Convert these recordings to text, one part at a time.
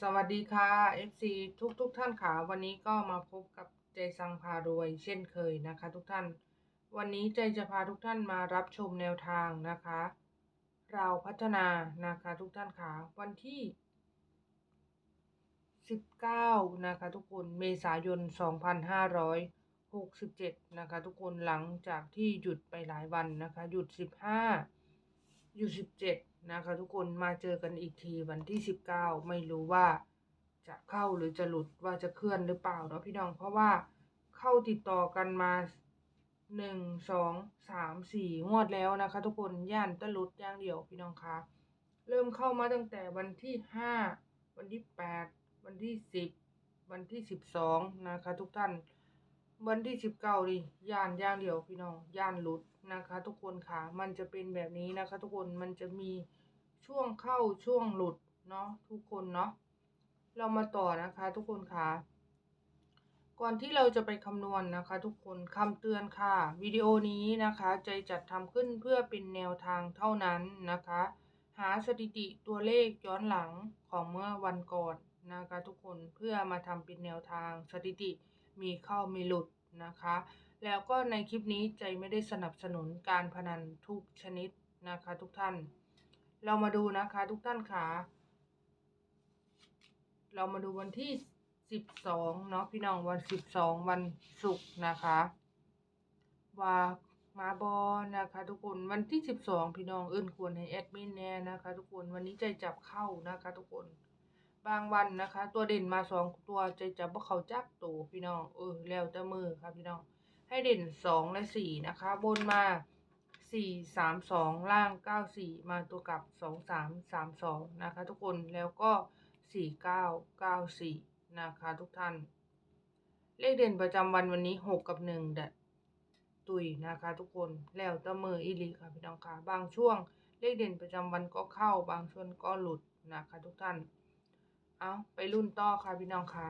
สวัสดีค่ะ FC ทุกทุกๆท่านค่ะ วันนี้ก็มาพบกับใจสังพารวย เช่นเคยนะคะ ทุกท่าน วันนี้ใจจะพาทุกท่านมารับชมแนวทางนะคะ เราพัฒนานะคะทุกท่านค่ะ วันที่ 19 นะคะทุกคน เมษายน 2567 นะคะทุกคนหลังจากที่หยุดไปหลายวันนะคะ หยุด 15อ ยู่สิบเจ็ดนะคะทุกคนมาเจอกันอีกทีวันที่สิบเก้าไม่รู้ว่าจะเข้าหรือจะหลุดว่าจะเคลื่อนหรือเปล่าเนาะพี่น้องเพราะว่าเข้าติดต่อกันมาหนึ่งสองสามสี่งวดแล้วนะคะ ทุกคนย่านตะลุดย่างเดียวพี่น้องคะเริ่มเข้ามาตั้งแต่วันที่ห้าวันที่แปดวันที่สิบวันที่สิบสองนะคะ ทุกท่าน วันที่สิบเก้าดิย่านย่างเดียวพี่น้องย่านหลุดนะคะ ทุกคนค่ะ มันจะเป็นแบบนี้นะคะ ทุกคนมันจะมีช่วงเข้าช่วงหลุดเนาะทุกคนเนาะเรามาต่อนะคะ ทุกคนค่ะก่อนที่เราจะไปคำนวณนะคะ ทุกคนคำเตือนค่ะวิดีโอนี้นะคะ ใจจัดทำขึ้นเพื่อเป็นแนวทางเท่านั้นนะคะ หาสถิติตัวเลขย้อนหลังของเมื่อวันก่อนนะคะ ทุกคนเพื่อมาทำเป็นแนวทางสถิติ มีเข้ามีหลุดนะคะ แล้วก็ในคลิปนี้ใจไม่ได้สนับสนุนการพนันทุกชนิดนะคะ ทุกท่าน เรามาดูนะคะ ทุกท่านค่ะเรามาดูวันที่สิบสองเนาะพี่น้องวันสิบสองวันศุกร์นะคะว่ามาบอนะคะ ทุกคนวันที่สิบสองพี่น้องเอื้นควรให้แอดมินแน่นะคะ ทุกคนวันนี้ใจจับเข้านะคะ ทุกคน บางวันนะคะ ตัวเด่นมาสองตัวใจจับว่าเขาจักตัวพี่น้องเออแล้วแต่มือครับพี่น้อง ให้เด่นสองและสี่นะคะ บนมาสี่สามสองล่างเก้าสี่มาตัวกลับสองสามสามสองนะคะ ทุกคนแล้วก็สี่เก้าเก้าสี่นะคะ ทุกท่าน เลขเด่นประจำวันวันนี้หกกับหนึ่งเดดตุยนะคะ ทุกคนแล้วแต่มืออีลีค่ะพี่น้องค่ะบางช่วงเลขเด่นประจำวันก็เข้าบางช่วงก็หลุดนะคะ ทุกท่าน เอาไปรุ่นต่อค่ะพี่น้องค่ะ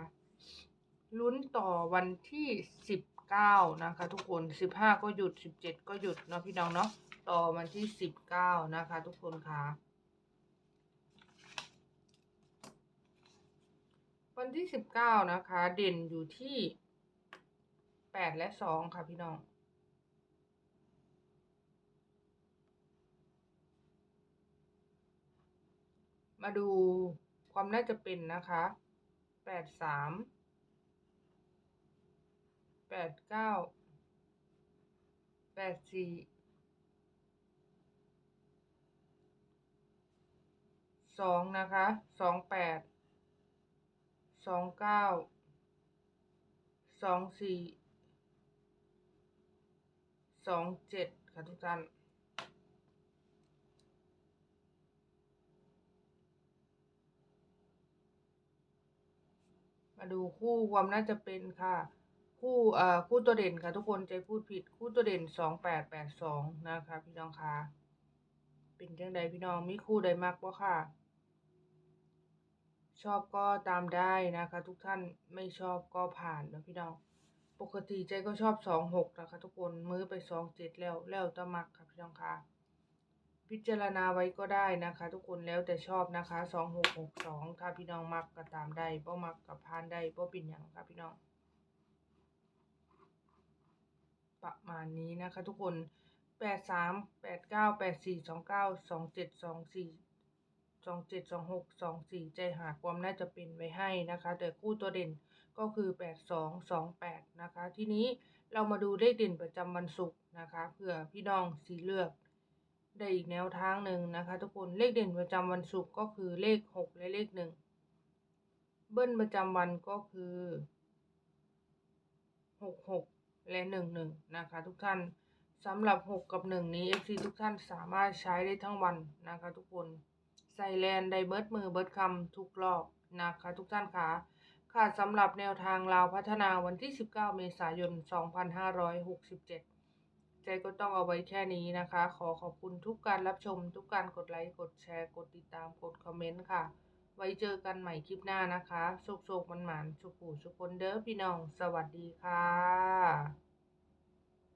ลุ้นต่อวันที่สิบเก้านะคะ ทุกคนสิบห้าก็หยุดสิบเจ็ดก็หยุดเนาะพี่น้องเนาะต่อวันที่สิบเก้านะคะ ทุกคนค่ะ วันที่สิบเก้านะคะ เด่นอยู่ที่แปดและสองค่ะพี่น้องมาดู ความน่าจะเป็นนะคะแปดสามแปดเก้าแปดสี่สองนะคะสองแปดสองเก้าสองสี่สองเจ็ดค่ะทุกท่าน มาดูคู่ความน่าจะเป็นค่ะ คู่เอ่อคู่ตัวเด่นค่ะ ทุกคนใจพูดผิดคู่ตัวเด่นสองแปดแปดสองนะคะพี่น้องค่ะเป็นจังใดพี่น้องมีคู่ใดมากบ่ค่ะ ชอบก็ตามได้นะคะ ทุกท่านไม่ชอบก็ผ่านนะพี่น้อง ปกติใจก็ชอบสองหกนะคะ ทุกคนมือไปสองเจ็ดแล้วแล้วตะมักค่ะพี่น้องค่ะ พิจารณาไว้ก็ได้นะคะ ทุกคนแล้วแต่ชอบนะคะสองหกหกสองถ้าพี่น้องมักก็ตามได้บ่มักก็ผ่านได้บ่เป็นอย่างค่ะพี่น้อง ประมาณนี้นะคะ ทุกคนแปดสามแปดเก้าแปดสี่สองเก้าสองเจ็ดสองสี่สองเจ็ดสองหกสองสี่ใจหาความน่าจะเป็นไว้ให้นะคะ แต่คู่ตัวเด่นก็คือแปดสองสองแปดนะคะ ทีนี้เรามาดูเลขเด่นประจำวันศุกร์นะคะเผื่อพี่น้องสีเลือก ได้อีกแนวทางหนึ่งนะคะทุกคนเลขเด่นประจำวันศุกร์ก็คือเลขหกและเลขหนึ่งเบิ้ลประจำวันก็คือหกหกและหนึ่งหนึ่งนะคะทุกท่านสำหรับหกกับหนึ่งนี้ FC ทุกท่านสามารถใช้ได้ทั้งวันนะคะทุกคนใส่แลนได้เบิร์ดมือเบิร์ดคำทุกรอบนะคะทุกท่านคะค่ะสำหรับแนวทางลาวพัฒนาวันที่ 19 เมษายน 2567 ใจก็ต้องเอาไว้แค่นี้นะคะ ขอขอบคุณทุกการรับชม ทุกการกดไลค์ กดแชร์ กดติดตาม กดคอมเมนต์ค่ะ ไว้เจอกันใหม่คลิปหน้านะคะโชคโชคมันหมานสุขูสุขคนเด้อพี่น้อง สวัสดีค่ะ